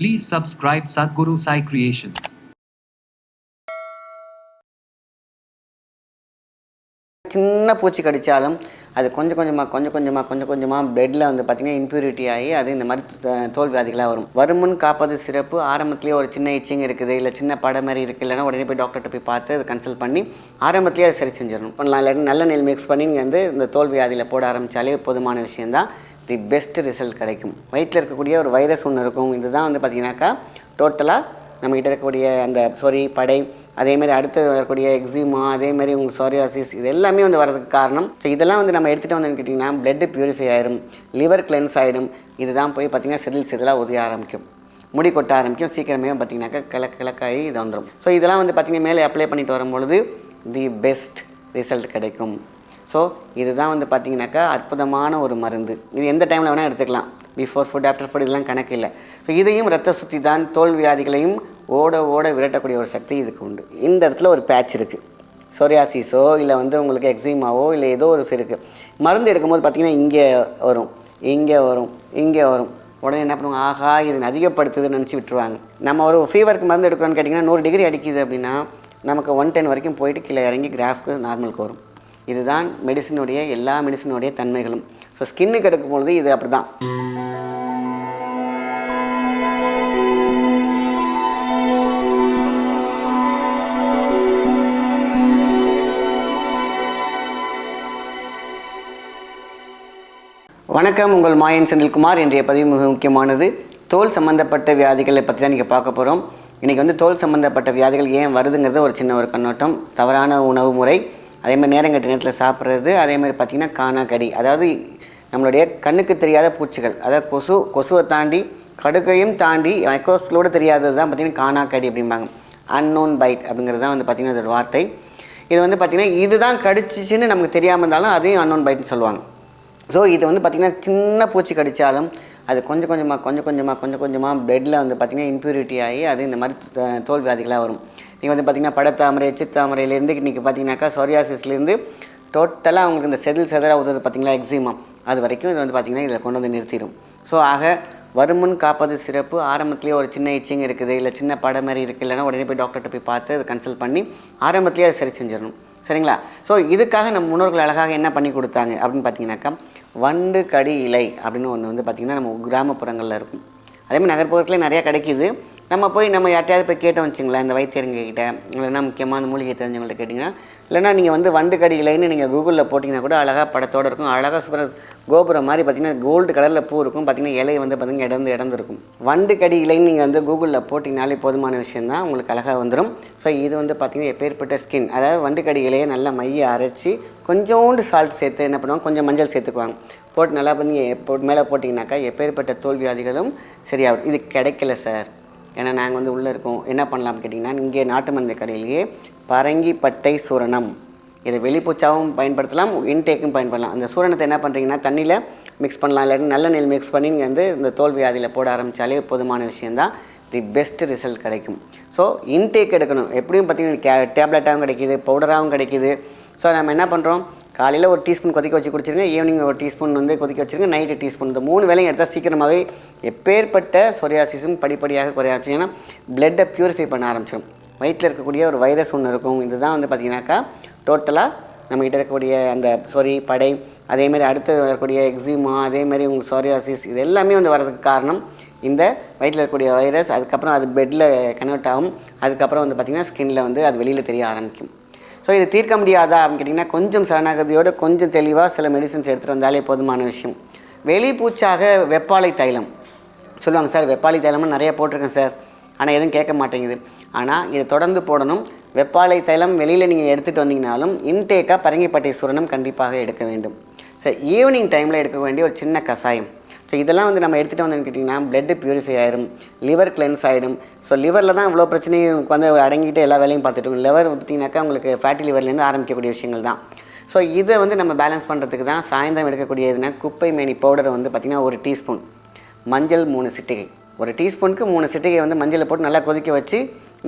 Please subscribe Sadhguru Sai Creations. சின்ன பூச்சி கடித்தாலும் அது கொஞ்சம் கொஞ்சமாக கொஞ்சம் கொஞ்சமாக கொஞ்சம் கொஞ்சமாக பிளட்டில் வந்து பார்த்திங்கன்னா இம்ப்யூரிட்டி ஆகி அது இந்த மாதிரி த- தோல் வியாதிகளாக வரும். வருமுன் காப்பது சிறப்பு. ஆரம்பத்துலேயே ஒரு சின்ன இச்சிங் இருக்குது இல்லை சின்ன படம் மாதிரி இருக்குது இல்லைன்னா உடனே போய் டாக்டர்கிட்ட போய் பார்த்து அதை கன்சல்ட் பண்ணி ஆரம்பத்துலேயே அதை சரி செஞ்சிடணும். பண்ணலாம் இல்லாட்டி நல்ல நெல் மிக்ஸ் பண்ணி நீங்கள் வந்து இந்த தோல் வியாதியில் போட ஆரம்பித்தாலே போதுமான விஷயந்தான் தி பெஸ்ட் ரிசல்ட் கிடைக்கும். வயிற்றில் இருக்கக்கூடிய ஒரு வைரஸ் ஒன்று இருக்கும். இதுதான் வந்து பார்த்தீங்கன்னாக்கா டோட்டலாக நம்மகிட்ட இருக்கக்கூடிய அந்த சொறி படை அதேமாதிரி அடுத்து வரக்கூடிய எக்ஸிமா அதேமாதிரி உங்களுக்கு சோரியாசிஸ் இது எல்லாமே வந்து வரதுக்கு காரணம். ஸோ இதெல்லாம் வந்து நம்ம எடுத்துகிட்டு வந்தோம்னு கேட்டிங்கன்னா பிளட் பியூரிஃபை ஆயிரும் லிவர் கிளென்ஸ் ஆகிடும் இதுதான் போய் பார்த்திங்கன்னா செதில் செதிலாக உதய ஆரம்பிக்கும். முடி கொட்ட ஆரம்பிக்கும். சீக்கிரமே பார்த்திங்கனாக்கா கிழக்கு கிழக்காகி இது வந்துடும் ஸோ இதெல்லாம் வந்து பார்த்திங்கன்னா மேலே அப்ளை பண்ணிட்டு வரும்பொழுது தி பெஸ்ட் ரிசல்ட் கிடைக்கும். ஸோ இதுதான் வந்து பார்த்திங்கனாக்கா அற்புதமான ஒரு மருந்து. இது எந்த டைமில் வேணால் எடுத்துக்கலாம். பிஃபோர் ஃபுட் ஆஃப்டர் ஃபுட் இதெல்லாம் கணக்கு இல்லை. ஸோ இதையும் ரத்த சுற்றி தான் தோல் வியாதிகளையும் ஓட ஓட விரட்டக்கூடிய ஒரு சக்தி இதுக்கு உண்டு. இந்த இடத்துல ஒரு பேட்ச் இருக்குது சொரியாசிஸோ இல்லை வந்து உங்களுக்கு எக்ஸிமாவோ இல்லை ஏதோ ஒரு இருக்குது மருந்து எடுக்கும்போது பார்த்திங்கன்னா இங்கே வரும். இங்கே வரும். இங்கே வரும். உடனே என்ன பண்ணுவாங்க? ஆஹா இது அதிகப்படுத்துதுன்னு நினச்சி விட்டுருவாங்க. நம்ம ஒரு ஃபீவருக்கு மருந்து எடுக்கிறோன்னு கேட்டிங்கன்னா நூறு டிகிரி அடிக்குது அப்படின்னா நமக்கு ஒன் டென் வரைக்கும் போயிட்டு கீழே இறங்கி கிராஃப்க்கு நார்மலுக்கு வரும். இதுதான் மெடிசினுடைய எல்லா மெடிசினுடைய தன்மைகளும். ஸோ ஸ்கின்னுக்கு எடுக்கும் பொழுது இது அப்படி தான் வணக்கம் உங்கள் மாயன் செந்தில்குமார். இன்றைய பதிவு மிக முக்கியமானது. தோல் சம்பந்தப்பட்ட வியாதிகளை பற்றி தான் நீங்கள் பார்க்க போகிறோம் இன்றைக்கி வந்து தோல் சம்பந்தப்பட்ட வியாதிகள் ஏன் வருதுங்கிறது ஒரு சின்ன ஒரு கண்ணோட்டம். தவறான உணவு முறை அதே மாதிரி நேரங்கட்ட நேரத்தில் சாப்பிட்றது அதே மாதிரி பார்த்திங்கன்னா காணாக்கடி அதாவது நம்மளுடைய கண்ணுக்கு தெரியாத பூச்சிகள். அதாவது கொசு கொசுவை தாண்டி கடுக்கையும் தாண்டி மைக்ரோஸ்கோப்போடு தெரியாதது தான் பார்த்திங்கன்னா காணாக்கடி அப்படிம்பாங்க. அன்னோன் பைட் அப்படிங்கிறது தான் வந்து பார்த்திங்கன்னா அதோட வார்த்தை. இது வந்து பார்த்திங்கன்னா இதுதான் கடிச்சிச்சின்னு நமக்கு தெரியாமல் இருந்தாலும் அதையும் அன்னோன் பைட்னு சொல்லுவாங்க. ஸோ இது வந்து பார்த்திங்கன்னா சின்ன பூச்சி கடித்தாலும் அது கொஞ்சம் கொஞ்சமாக கொஞ்சம் கொஞ்சமாக கொஞ்சம் கொஞ்சமாக பிளட்டில் வந்து பார்த்திங்கன்னா இம்ப்யூரிட்டி ஆகி அது இந்த மாதிரி த- தோல் வியாதிகளாக வரும். நீங்கள் வந்து பார்த்திங்கன்னா படத்தாமரை எச்சுத்தாமரையிலேருந்து இன்றைக்கி பார்த்தீங்கன்னாக்கா சொரியாசிஸ்லேருந்து டோட்டலாக அவங்களுக்கு இந்த செதில் செதறாக உதவுது பார்த்திங்களா எக்ஸிமா அது வரைக்கும் இது வந்து பார்த்திங்கன்னா இதில் கொண்டு வந்து நிறுத்திடும் ஸோ ஆக வருமுன் காப்பது சிறப்பு. ஆரம்பத்திலேயே ஒரு சின்ன இச்சிங் இருக்குது இல்லை சின்ன படம் மாதிரி இருக்குது இல்லைன்னா உடனே போய் டாக்டர்கிட்ட போய் பார்த்து அதை கன்சல்ட் பண்ணி ஆரம்பத்திலேயே அதை சரி செஞ்சிடணும். சரிங்களா? ஸோ இதுக்காக நம்ம முன்னோர்கள் அழகாக என்ன பண்ணி கொடுத்தாங்க அப்படின்னு பார்த்தீங்கன்னாக்கா வண்டு கடி இலை அப்படின்னு ஒன்று வந்து பார்த்திங்கன்னா நம்ம கிராமப்புறங்களில் இருக்கும். அதேமாதிரி நகர்ப்புறத்துலேயே நிறையா கிடைக்கிது. நம்ம போய் நம்ம யார்ட்டையாவது போய் கேட்டோம் வச்சுங்களேன் இந்த வைத்தியருங்கக்கிட்ட இல்லைன்னா முக்கியமாக முக்கியமான மூலிகை தெரிஞ்சவங்கள்ட்ட கேட்டிங்கன்னா இல்லைன்னா நீங்கள் வந்து வண்டு கடிகளைன்னு நீங்கள் கூகுளில் போட்டிங்கன்னா கூட அழகாக படத்தோடு இருக்கும். அழகாக சூப்பராக கோபுரம் மாதிரி பார்த்தீங்கன்னா கோல்டு கலரில் பூ இருக்கும். பார்த்தீங்கன்னா இலை வந்து பார்த்திங்கன்னா இடந்து இடந்து இருக்கும் வண்டு கடி இலைன்னு நீங்கள் வந்து கூகுளில் போட்டிங்கனாலே போதுமான விஷயந்தான் உங்களுக்கு அழகாக வந்துடும் ஸோ இது வந்து பார்த்தீங்கன்னா எப்பேற்பட்ட ஸ்கின் அதாவது வண்டு கடி இலையை நல்லா மைய அரைச்சி கொஞ்சோண்டு சால்ட் சேர்த்து என்ன பண்ணுவாங்க? கொஞ்சம் மஞ்சள் சேர்த்துக்குவாங்க. போட்டு நல்லா பண்ணி எப்போ மேலே போட்டிங்கனாக்கா எப்பேற்பட்ட தோல்வியாதிகளும் சரியாகும். இது கிடைக்கல சார் ஏன்னா நாங்கள் வந்து உள்ளே இருக்கோம். என்ன பண்ணலாம்னு கேட்டிங்கன்னா இங்கே நாட்டு மருந்து கடையிலேயே பரங்கி பட்டை சூரணம். இதை வெளிப்பூச்சாவும் பயன்படுத்தலாம் இன்டேக்கும் பயன்படலாம். அந்த சூரணத்தை என்ன பண்ணுறீங்கன்னா தண்ணியில் மிக்ஸ் பண்ணலாம். இல்லாட்டி நல்ல நெல் மிக்ஸ் பண்ணி நீங்கள் வந்து இந்த தோல் வியாதியில் போட ஆரம்பித்தாலே போதுமான விஷயந்தான் தி பெஸ்ட் ரிசல்ட் கிடைக்கும். ஸோ இன்டேக் எடுக்கணும். எப்படியும் பார்த்தீங்கன்னா கே டேப்லெட்டாகவும் கிடைக்கிது பவுடராகவும் கிடைக்கிது. ஸோ நம்ம என்ன பண்ணுறோம் காலையில் ஒரு டீஸ்பூன் கொதிக்க வச்சு குடிச்சிருங்க ஈவினிங் ஒரு டீஸ்பூன் வந்து கொதிக்க வச்சுருங்க நைட்டு டீஸ்பூன் இந்த மூணு வேலையும் எடுத்தால் சீக்கிரமாகவே எப்பேற்பட்ட சொரியாசிஸும் படிப்படியாக குறைய ஏன்னா பிளட்டை ப்யூரிஃபை பண்ண ஆரம்பிச்சிடும் வயிற்றில் இருக்கக்கூடிய ஒரு வைரஸ் ஒன்று இருக்கும். இதுதான் வந்து பார்த்தீங்கன்னாக்கா டோட்டலாக நம்மகிட்ட இருக்கக்கூடிய அந்த சொரி படை அதேமாதிரி அடுத்து வரக்கூடிய எக்ஸிமா அதேமாதிரி உங்களுக்கு சோரியாசிஸ் இது எல்லாமே வந்து வரதுக்கு காரணம் இந்த வயிற்றில் இருக்கக்கூடிய வைரஸ் அதுக்கப்புறம் அது பெட்டில் கன்வெர்ட் ஆகும். அதுக்கப்புறம் வந்து பார்த்திங்கன்னா ஸ்கின்னில் வந்து அது வெளியில் தெரிய ஆரம்பிக்கும். ஸோ இது தீர்க்க முடியாதா அப்படின்னு கேட்டிங்கன்னா கொஞ்சம் சரணாகதியோட கொஞ்சம் தெளிவாக சில மெடிசன்ஸ் எடுத்துகிட்டு வந்தாலே போதுமான விஷயம். வெளிப்பூச்சாக வெப்பாலை தைலம். சொல்லுவாங்க சார் வெப்பாலை தைலம்னு நிறைய போட்டிருக்கேன் சார். ஆனால் எதுவும் கேட்க மாட்டேங்குது. ஆனால் இதை தொடர்ந்து போடணும். வெப்பாலை தைலம் வெளியில் நீங்கள் எடுத்துகிட்டு வந்தீங்கனாலும் இன்டேக்காக பரங்கிப்பட்டை சூரணம் கண்டிப்பாக எடுக்க வேண்டும். சார் ஈவினிங் டைமில் எடுக்க வேண்டிய ஒரு சின்ன கஷாயம். ஸோ இதெல்லாம் வந்து நம்ம எடுத்துகிட்டு வந்தோம்னு கேட்டிங்கன்னா ப்ளட் பியூரிஃபை ஆயிடும் லிவர் கிளென்ஸ் ஆகிடும் ஸோ லிவரில் தான் இவ்வளோ பிரச்சனையும் வந்து அடங்கிட்டு எல்லா வேலையும் பார்த்துட்டு லிவர் பார்த்தீங்கன்னாக்கா உங்களுக்கு ஃபேட்டி லிவர்லேருந்து ஆரம்பிக்கக்கூடிய விஷயங்கள் தான். ஸோ இதை வந்து நம்ம பேலன்ஸ் பண்ணுறதுக்கு தான் சாயந்தரம் எடுக்கக்கூடிய எதுனா குப்பை மேனி பவுடர் வந்து பார்த்திங்கன்னா ஒரு டீஸ்பூன். மஞ்சள் மூணு சிட்டிகை. ஒரு டீஸ்பூனுக்கு மூணு சிட்டிகை வந்து மஞ்சளை போட்டு நல்லா கொதிக்க வச்சு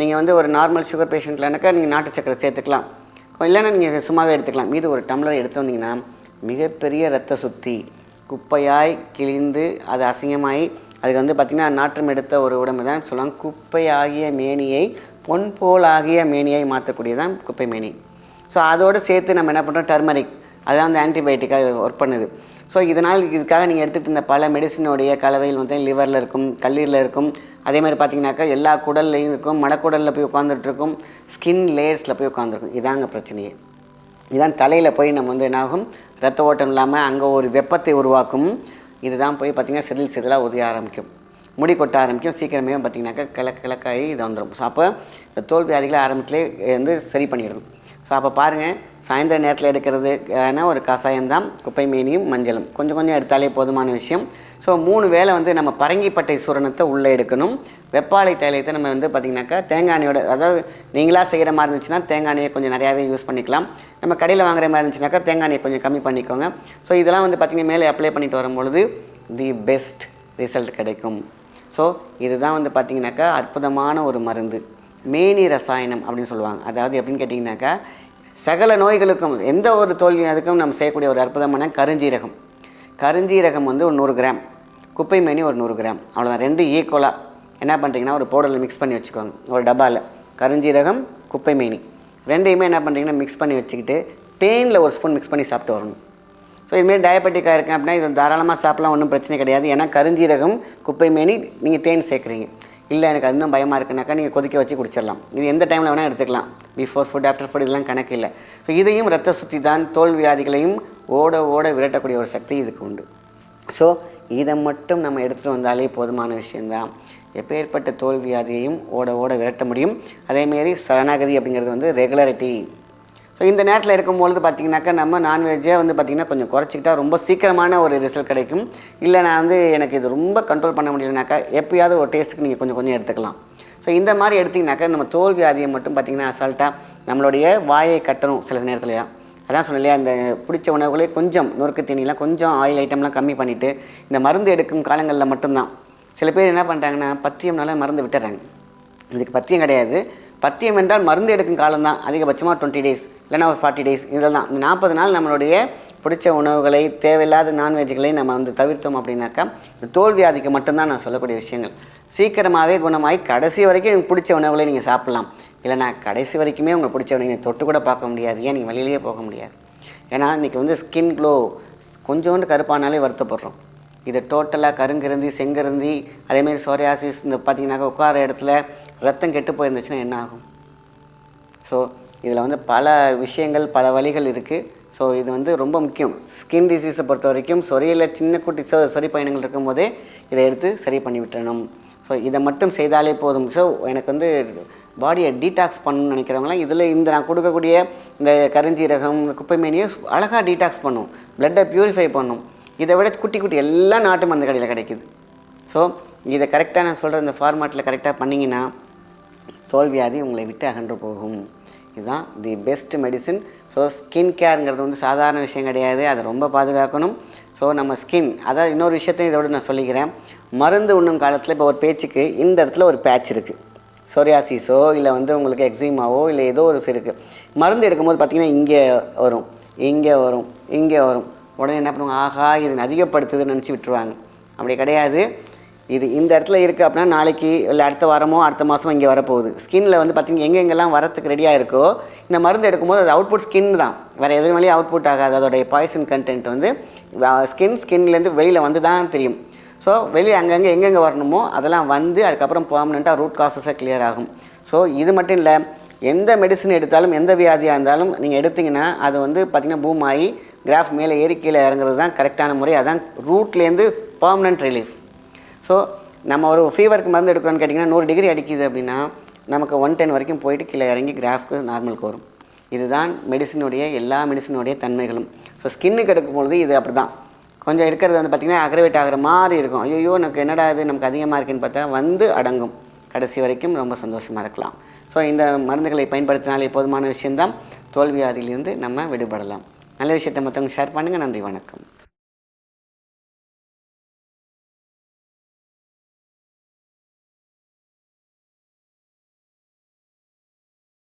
நீங்கள் வந்து ஒரு நார்மல் சுகர் பேஷண்ட்லனாக்கா நீங்கள் நாட்டு சக்கரை சேர்த்துக்கலாம். இல்லைன்னா நீங்கள் சும்மாவே எடுத்துக்கலாம். மீது ஒரு டம்ளர் எடுத்து வந்தீங்கன்னா மிகப்பெரிய ரத்த சுத்தி குப்பையாய் கிழிந்து அது அசிங்கமாயி அதுக்கு வந்து பார்த்திங்கன்னா நாற்றம் எடுத்த ஒரு உடம்பு தான் சொல்லுவாங்க. குப்பை ஆகிய மேனியை பொன் போல் ஆகிய மேனியை மாற்றக்கூடியதான் குப்பை மேனி. ஸோ அதோடு சேர்த்து நம்ம என்ன பண்ணுறோம் டர்மரிக். அதுதான் வந்து ஆன்டிபயோட்டிக்காக ஒர்க் பண்ணுது. ஸோ இதனால் இதுக்காக நீங்கள் எடுத்துகிட்டு இருந்த பல மெடிசினுடைய கலவையில் வந்து லிவரில் இருக்கும் கல்லீரில் இருக்கும். அதே மாதிரி பார்த்தீங்கன்னாக்கா எல்லா குடல்லையும் இருக்கும் மடக்குடலில் போய் உட்காந்துட்டு இருக்கும் ஸ்கின் லேயர்ஸில் போய் உட்காந்துருக்கும் இதாங்க பிரச்சனையே. இதான் தலையில் போய் நம்ம வந்து என்னாகும்? ரத்த ஓட்டம் இல்லாமல் அங்கே ஒரு வெப்பத்தை உருவாக்கும். இதுதான் போய் பார்த்திங்கன்னா செதில் செதிலாக உதய ஆரம்பிக்கும். முடி கொட்ட ஆரம்பிக்கும். சீக்கிரமே பார்த்திங்கனாக்கா கிழக்கு கிழக்காகி இது வந்துடும் ஸோ அப்போ இந்த தோல் வியாதிகளை ஆரம்பத்திலே வந்து சரி பண்ணிடும் ஸோ அப்போ பாருங்கள் சாயந்தர நேரத்தில் எடுக்கிறதுக்கான ஒரு கஷாயம் தான் குப்பை மீனியும் மஞ்சளும். கொஞ்சம் கொஞ்சம் எடுத்தாலே போதுமான விஷயம். ஸோ மூணு வேளை வந்து நம்ம பரங்கிப்பட்டை சுரணத்தை உள்ளே எடுக்கணும். வெப்பாலை தைலத்தை நம்ம வந்து பார்த்திங்கனாக்கா தேங்காய் எண்ணெயோட அதாவது நீங்களாக செய்கிற மாதிரி இருந்துச்சுன்னா தேங்காய் எண்ணெயை கொஞ்சம் நிறையாவே யூஸ் பண்ணிக்கலாம். நம்ம கடையில் வாங்குற மாதிரி இருந்துச்சுனாக்கா தேங்காய் எண்ணெயை கொஞ்சம் கம்மி பண்ணிக்கோங்க. ஸோ இதெல்லாம் வந்து பார்த்திங்கன்னா மேலே அப்ளை பண்ணிட்டு வரும்பொழுது தி பெஸ்ட் ரிசல்ட் கிடைக்கும். ஸோ இதுதான் வந்து பார்த்திங்கனாக்கா அற்புதமான ஒரு மருந்து. மேனி ரசாயனம் அப்படின்னு சொல்லுவாங்க. அதாவது எப்படின்னு கேட்டிங்கனாக்கா சகல நோய்களுக்கும் எந்த ஒரு தோல்வி அதுக்கும் நம்ம செய்யக்கூடிய ஒரு அற்புதமான கருஞ்சீரகம். கருஞ்சீரகம் வந்து ஒரு நூறு கிராம் குப்பை மேனி ஒரு நூறு கிராம் அவ்வளோதான் ரெண்டு e. ஈக்குவலாக என்ன பண்ணுறீங்கன்னா ஒரு பவுடரில் மிக்ஸ் பண்ணி வச்சுக்கோங்க. ஒரு டப்பாவில் கருஞ்சீரகம் குப்பை மேனி. ரெண்டையுமே என்ன பண்ணுறீங்கன்னா மிக்ஸ் பண்ணி வச்சுக்கிட்டு தேனில் ஒரு ஸ்பூன் மிக்ஸ் பண்ணி சாப்பிட்டு வரணும். ஸோ இதுமாரி டயபெட்டிக்காக இருக்கேன் அப்படின்னா இது தாராளமாக சாப்பிடலாம் ஒன்றும் பிரச்சனை கிடையாது. ஏன்னா கருஞ்சீரகம் குப்பை மேனி நீங்கள் தேன் சேர்க்குறீங்க. இல்லை எனக்கு அதுவும் பயமாக இருக்குனாக்கா நீங்கள் கொதிக்க வச்சு குடிச்சிடலாம். இது எந்த டைமில் வேணால் எடுத்துக்கலாம். பிஃபோர் ஃபுட் ஆஃப்டர் ஃபுட் இதெல்லாம் கணக்கு இல்லை. ஸோ இதையும் ரத்த சுத்தி தான் தோல் வியாதிகளையும் ஓட ஓட விரட்டக்கூடிய ஒரு சக்தி இதுக்கு உண்டு. ஸோ இதை மட்டும் நம்ம எடுத்துகிட்டு வந்தாலே போதுமான விஷயந்தான் எப்பேற்பட்ட தோல்வி வியாதியையும் ஓட ஓட விரட்ட முடியும். அதேமாரி சரணாகதி அப்படிங்கிறது வந்து ரெகுலரிட்டி ஸோ இந்த நேரத்தில் இருக்கும்பொழுது பார்த்தீங்கன்னாக்கா நம்ம நான்வெஜ்ஜே வந்து பார்த்திங்கன்னா கொஞ்சம் குறைச்சிக்கிட்டா ரொம்ப சீக்கிரமான ஒரு ரிசல்ட் கிடைக்கும். இல்லை நான் வந்து எனக்கு இது ரொம்ப கண்ட்ரோல் பண்ண முடியலனாக்கா எப்போயாவது ஒரு டேஸ்ட்டுக்கு நீங்கள் கொஞ்சம் கொஞ்சம் எடுத்துக்கலாம். ஸோ இந்த மாதிரி எடுத்திங்கனாக்கா நம்ம தோல்வியாதியை மட்டும் பார்த்திங்கன்னா அசால்ட்டாக நம்மளுடைய வாயை கட்டணும் சில நேரத்துலலாம் அதான் சொன்னேன் அந்த இந்த பிடிச்ச உணவுகளே கொஞ்சம் நொறுக்கு தீனிலாம் கொஞ்சம் ஆயில் ஐட்டம்லாம் கம்மி பண்ணிவிட்டு இந்த மருந்து எடுக்கும் காலங்களில் மட்டும்தான். சில பேர் என்ன பண்ணுறாங்கன்னா பத்தியம்னால மருந்து விட்டுறாங்க. இதுக்கு பத்தியம் கிடையாது. பத்தியம் என்றால் மருந்து எடுக்கும் காலம் தான் அதிகபட்சமாக டுவெண்ட்டி டேஸ் இல்லைன்னா ஒரு ஃபார்ட்டி டேஸ் இதில் தான். இந்த நாற்பது நாள் நம்மளுடைய பிடிச்ச உணவுகளை தேவையில்லாத நான்வெஜ்களை நம்ம வந்து தவிர்த்தோம் அப்படின்னாக்கா இந்த தோல்வியாதிக்கு மட்டும்தான் நான் சொல்லக்கூடிய விஷயங்கள். சீக்கிரமாகவே குணமாகி கடைசி வரைக்கும் எனக்கு பிடிச்ச உணவுகளை நீங்கள் சாப்பிட்லாம். இல்லைனா கடைசி வரைக்குமே உங்களுக்கு பிடிச்ச உணவை நீங்கள் தொட்டு கூட பார்க்க முடியாது. ஏன்? நீங்கள் வெளியிலேயே போக முடியாது. ஏன்னா இன்றைக்கி வந்து ஸ்கின் க்ளோ கொஞ்சோண்டு கருப்பானாலே வருத்தப்படுறோம். இது டோட்டலாக கருங்கிருந்தி செங்கிருந்தி அதேமாரி சோரியாசிஸ் இந்த பார்த்தீங்கன்னாக்கா உட்கார இடத்துல ரத்தம் கெட்டு போயிருந்துச்சுன்னா என்ன ஆகும்? ஸோ இதில் வந்து பல விஷயங்கள் பல வழிகள் இருக்குது ஸோ இது வந்து ரொம்ப முக்கியம். ஸ்கின் டிசீஸை பொறுத்த வரைக்கும் சொரியில் சின்ன குட்டி சொ சொறி பயணங்கள் இருக்கும்போதே இதை எடுத்து சரி பண்ணி விட்டுறணும். ஸோ இதை மட்டும் செய்தாலே போதும். ஸோ எனக்கு வந்து பாடியை டீடாக்ஸ் பண்ணணும்னு நினைக்கிறவங்களாம் இதில் இந்த நான் கொடுக்கக்கூடிய இந்த கருஞ்சீரகம் குப்பை அழகாக டீடாக்ஸ் பண்ணும். பிளட்டை ப்யூரிஃபை பண்ணும். இதை விட குட்டி குட்டி எல்லா நாட்டு மருந்து கடையில் கிடைக்குது. ஸோ இதை கரெக்டாக நான் சொல்கிற இந்த ஃபார்மேட்டில் கரெக்டாக பண்ணிங்கன்னா தோல்வியாதி உங்களை விட்டு அகன்று போகும். இதுதான் the best medicine so skin கேருங்கிறது வந்து சாதாரண விஷயம் கிடையாது. அதை ரொம்ப பாதுகாக்கணும். ஸோ நம்ம ஸ்கின் அதாவது இன்னொரு விஷயத்தையும் இதோட நான் சொல்லிக்கிறேன். மருந்து உண்ணும் காலத்தில் இப்போ ஒரு பேச்சுக்கு இந்த இடத்துல ஒரு பேட்ச் இருக்குது சொரியாசிஸோ இல்லை வந்து உங்களுக்கு எக்ஸிமாவோ இல்லை ஏதோ ஒரு இருக்குது மருந்து எடுக்கும்போது பார்த்திங்கன்னா இங்கே வரும் இங்கே வரும் இங்கே வரும். உடனே என்ன பண்ணுவாங்க? ஆஹா இது அதிகப்படுத்துதுன்னு நினச்சி விட்டுருவாங்க. அப்படி கிடையாது. இது இந்த இடத்துல இருக்குது அப்படின்னா நாளைக்கு இல்லை அடுத்த வாரமோ அடுத்த மாதமோ இங்கே வரப்போகுது. ஸ்கின்னில் வந்து பார்த்திங்கன்னா எங்கெங்கெல்லாம் வரத்துக்கு ரெடியாக இருக்கோ இந்த மருந்து எடுக்கும்போது அது அவுட்புட் ஸ்கின் தான். வேறு எது மேலேயும் அவுட்புட் ஆகாது. அதோடைய பாய்சன் கண்டென்ட் வந்து ஸ்கின் ஸ்கின்லேருந்து வெளியில் வந்து தான் தெரியும். ஸோ வெளியே அங்கங்கே எங்கெங்கே வரணுமோ அதெல்லாம் வந்து அதுக்கப்புறம் பர்மனெண்ட்டாக ரூட் காசஸாக கிளியர் ஆகும். ஸோ இது மட்டும் இல்லை எந்த மெடிசன் எடுத்தாலும் எந்த வியாதியாக இருந்தாலும் நீங்கள் எடுத்திங்கன்னா அது வந்து பார்த்திங்கன்னா பூம் ஆகி கிராஃப் மேலே ஏறி கீழே இறங்குறது தான் கரெக்டான முறை. அதான் ரூட்லேருந்து பர்மனெண்ட் ரிலீஃப் ஸோ நம்ம ஒரு ஃபீவருக்கு மருந்து எடுக்கிறோன்னு கேட்டிங்கன்னா நூறு டிகிரி அடிக்குது அப்படின்னா நமக்கு ஒன் டென் வரைக்கும் போயிட்டு கீழே இறங்கி கிராஃப்க்கு நார்மலுக்கு வரும். இதுதான் மெடிசினுடைய எல்லா மெடிசினுடைய தன்மைகளும். ஸோ ஸ்கின்னுக்கு எடுக்கும் பொழுது இது அப்படி தான் கொஞ்சம் இருக்கிறது வந்து பார்த்திங்கன்னா அக்ரவேட் ஆகிற மாதிரி இருக்கும். ஐயோ நமக்கு என்னடா இது? நமக்கு அதிகமாக இருக்குன்னு பார்த்தா வந்து அடங்கும். கடைசி வரைக்கும் ரொம்ப சந்தோஷமாக இருக்கலாம். ஸோ இந்த மருந்துகளை பயன்படுத்தினாலே போதுமான விஷயந்தான் தோல்வியாதியிலிருந்து நம்ம விடுபடலாம். நல்ல விஷயத்தை மற்றவங்க ஷேர் பண்ணுங்கள் நன்றி வணக்கம்.